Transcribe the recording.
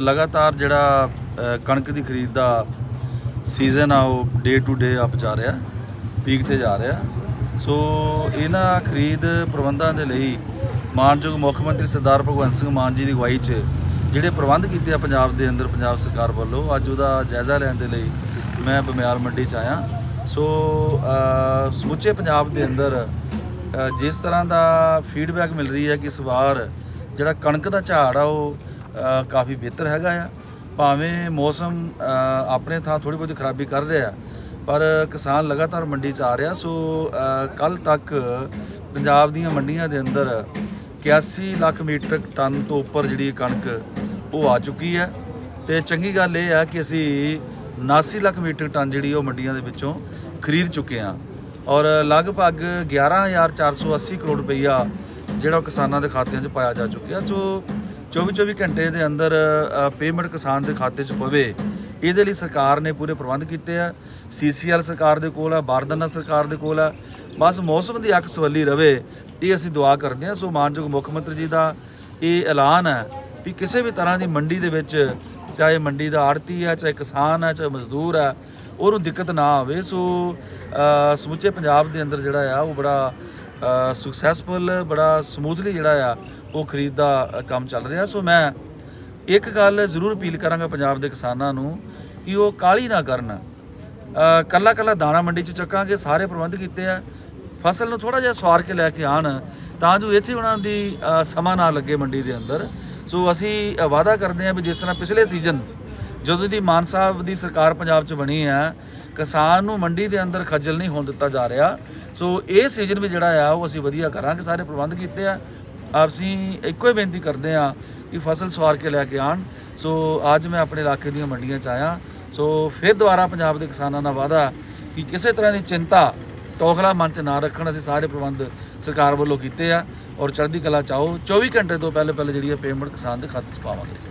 ਲਗਾਤਾਰ ਜਿਹੜਾ ਕਣਕ ਦੀ ਖਰੀਦ ਦਾ ਸੀਜ਼ਨ ਆ, ਉਹ ਡੇ ਟੂ ਡੇ ਅਪ ਜਾ ਰਿਹਾ ਪੀਕ ਤੇ ਜਾ ਰਿਹਾ। ਸੋ ਇਹਨਾਂ ਖਰੀਦ ਪ੍ਰਬੰਧਾਂ ਦੇ ਲਈ ਮਾਨਯੋਗ ਮੁੱਖ ਮੰਤਰੀ ਸਰਦਾਰ ਭਗਵੰਤ ਸਿੰਘ ਮਾਨ ਜੀ ਦੀ ਅਗਵਾਈ 'ਚ ਜਿਹੜੇ ਪ੍ਰਬੰਧ ਕੀਤੇ ਆ ਪੰਜਾਬ ਦੇ ਅੰਦਰ, ਪੰਜਾਬ ਸਰਕਾਰ ਵੱਲੋਂ, ਅੱਜ ਉਹਦਾ ਜਾਇਜ਼ਾ ਲੈਣ ਦੇ ਲਈ ਮੈਂ ਬਮਿਆਲ ਮੰਡੀ 'ਚ ਆਇਆ। ਸੋ ਸਮੁੱਚੇ ਪੰਜਾਬ ਦੇ ਅੰਦਰ ਜਿਸ ਤਰ੍ਹਾਂ ਦਾ ਫੀਡਬੈਕ ਮਿਲ ਰਹੀ ਹੈ ਕਿ ਇਸ ਵਾਰ ਜਿਹੜਾ ਕਣਕ ਦਾ ਝਾੜ ਆ, ਉਹ ਕਾਫੀ ਬਿਹਤਰ ਹੈਗਾ ਆ। ਭਾਵੇਂ ਮੌਸਮ ਆਪਣੇ ਥਾਂ ਥੋੜੀ ਬਹੁਤੀ ਖਰਾਬੀ ਕਰ ਰਿਹਾ ਪਰ ਕਿਸਾਨ ਲਗਾਤਾਰ ਮੰਡੀ 'ਚ ਆ ਰਿਹਾ। ਸੋ ਕੱਲ ਤੱਕ ਪੰਜਾਬ ਦੀਆਂ ਮੰਡੀਆਂ ਦੇ ਅੰਦਰ 81 ਲੱਖ ਮੀਟ੍ਰਿਕ ਟਨ ਤੋਂ ਉੱਪਰ ਜਿਹੜੀ ਕਣਕ ਉਹ ਆ ਚੁੱਕੀ ਹੈ। ਤੇ ਚੰਗੀ ਗੱਲ ਇਹ ਆ ਕਿ ਅਸੀਂ 79 ਲੱਖ ਮੀਟ੍ਰਿਕ ਟਨ ਜਿਹੜੀ ਉਹ ਮੰਡੀਆਂ ਦੇ ਵਿੱਚੋਂ ਖਰੀਦ ਚੁੱਕੇ ਹਾਂ। ਔਰ ਲਗਭਗ 11480 ਕਰੋੜ ਰੁਪਈਆ ਜਿਹੜਾ ਉਹ ਕਿਸਾਨਾਂ ਦੇ ਖਾਤਿਆਂ 'ਚ ਪਾਇਆ ਜਾ ਚੁੱਕਿਆ। ਸੋ 24-24 ਘੰਟੇ ਦੇ ਅੰਦਰ ਪੇਮੈਂਟ ਕਿਸਾਨ ਦੇ ਖਾਤੇ 'ਚ ਪਵੇ, ਇਹਦੇ ਲਈ ਸਰਕਾਰ ਨੇ ਪੂਰੇ ਪ੍ਰਬੰਧ ਕੀਤੇ ਆ। ਸੀਸੀਐਲ ਸਰਕਾਰ ਦੇ ਕੋਲ ਆ, ਬਾਰਦਾਨਾ ਸਰਕਾਰ ਦੇ ਕੋਲ ਆ। ਬਸ ਮੌਸਮ ਦੀ ਅੱਖ ਸਵੱਲੀ ਰਵੇ, ਇਹ ਅਸੀਂ ਦੁਆ ਕਰਦੇ ਹਾਂ ਸੋ ਮਾਨਯੋਗ ਮੁੱਖ ਮੰਤਰੀ ਜੀ ਦਾ ਇਹ ਐਲਾਨ ਹੈ ਵੀ ਕਿਸੇ ਵੀ ਤਰ੍ਹਾਂ ਦੀ ਮੰਡੀ ਦੇ ਵਿੱਚ, ਚਾਹੇ ਮੰਡੀ ਦਾ ਆੜਤੀ ਹੈ ਚਾਹੇ ਕਿਸਾਨ ਹੈ ਚਾਹੇ ਮਜ਼ਦੂਰ ਹੈ ਉਹਨੂੰ ਦਿੱਕਤ ਨਾ ਆਵੇ। ਸੋ ਸਮੁੱਚੇ ਪੰਜਾਬ ਦੇ ਅੰਦਰ ਜਿਹੜਾ ਆ, ਉਹ ਬੜਾ ਸਕਸੈਸਫੁਲ ਬੜਾ ਸਮੂਥਲੀ ਜਿਹੜਾ ਆ, ਉਹ ਖਰੀਦ ਦਾ ਕੰਮ ਚੱਲ ਰਿਹਾ। ਸੋ ਮੈਂ ਇੱਕ ਗੱਲ ਜ਼ਰੂਰ ਅਪੀਲ ਕਰਾਂਗਾ ਪੰਜਾਬ ਦੇ ਕਿਸਾਨਾਂ ਨੂੰ ਕਿ ਉਹ ਕਾਲੀ ਨਾ ਕਰਨ। ਕੱਲਾ ਕੱਲਾ ਦਾਣਾ ਮੰਡੀ ਚ ਚੱਕਾਂਗੇ, ਸਾਰੇ ਪ੍ਰਬੰਧ ਕੀਤੇ ਆ। ਫਸਲ ਨੂੰ ਥੋੜਾ ਜਿਹਾ ਸਵਾਰ ਕੇ ਲੈ ਕੇ ਆਣ, ਤਾਂ ਜੋ ਇੱਥੇ ਉਹਨਾਂ ਦੀ ਸਮਾਂ ਨਾ ਲੱਗੇ ਮੰਡੀ ਦੇ ਅੰਦਰ। ਸੋ ਅਸੀਂ ਵਾਅਦਾ ਕਰਦੇ ਹਾਂ ਵੀ ਜਿਸ ਤਰ੍ਹਾਂ ਪਿਛਲੇ ਸੀਜ਼ਨ ਜਦੋਂ ਦੀ ਮਾਨ ਸਾਹਿਬ ਦੀ ਸਰਕਾਰ ਪੰਜਾਬ 'ਚ ਬਣੀ ਹੈ ਕਿਸਾਨ ਨੂੰ ਮੰਡੀ ਦੇ ਅੰਦਰ ਖੱਜਲ ਨਹੀਂ ਹੋਣ ਦਿੱਤਾ ਜਾ ਰਿਹਾ। ਸੋ ਇਹ ਸੀਜ਼ਨ ਵੀ ਜਿਹੜਾ ਆ, ਉਹ ਅਸੀਂ ਵਧੀਆ ਕਰਾਂਗੇ, ਸਾਰੇ ਪ੍ਰਬੰਧ ਕੀਤੇ ਆ। ਆਪਸੀ ਇੱਕੋ ਹੀ ਬੇਨਤੀ ਕਰਦੇ ਆ ਕਿ ਫਸਲ ਸਵਾਰ ਕੇ ਲੈ ਕੇ ਆਣ ਸੋ ਅੱਜ ਮੈਂ ਆਪਣੇ ਇਲਾਕੇ ਦੀਆਂ ਮੰਡੀਆਂ 'ਚ ਆਇਆ। ਸੋ ਫਿਰ ਦੁਬਾਰਾ ਪੰਜਾਬ ਦੇ ਕਿਸਾਨਾਂ ਦਾ ਵਾਅਦਾ ਕਿ ਕਿਸੇ ਤਰ੍ਹਾਂ ਦੀ ਚਿੰਤਾ, ਤੌਖਲਾ ਮਨ 'ਚ ਨਾ ਰੱਖਣ ਅਸੀਂ ਸਾਰੇ ਪ੍ਰਬੰਧ ਸਰਕਾਰ ਵੱਲੋਂ ਕੀਤੇ ਆ। ਔਰ ਚੜ੍ਹਦੀ ਕਲਾ ਚਾਹੋ 24 ਘੰਟੇ ਤੋਂ ਪਹਿਲੇ ਪਹਿਲੇ ਜਿਹੜੀ ਹੈ ਪੇਮੈਂਟ ਕਿਸਾਨ ਦੇ ਖਾਤੇ 'ਚ ਪਾਵਾਂਗੇ। ਜੀ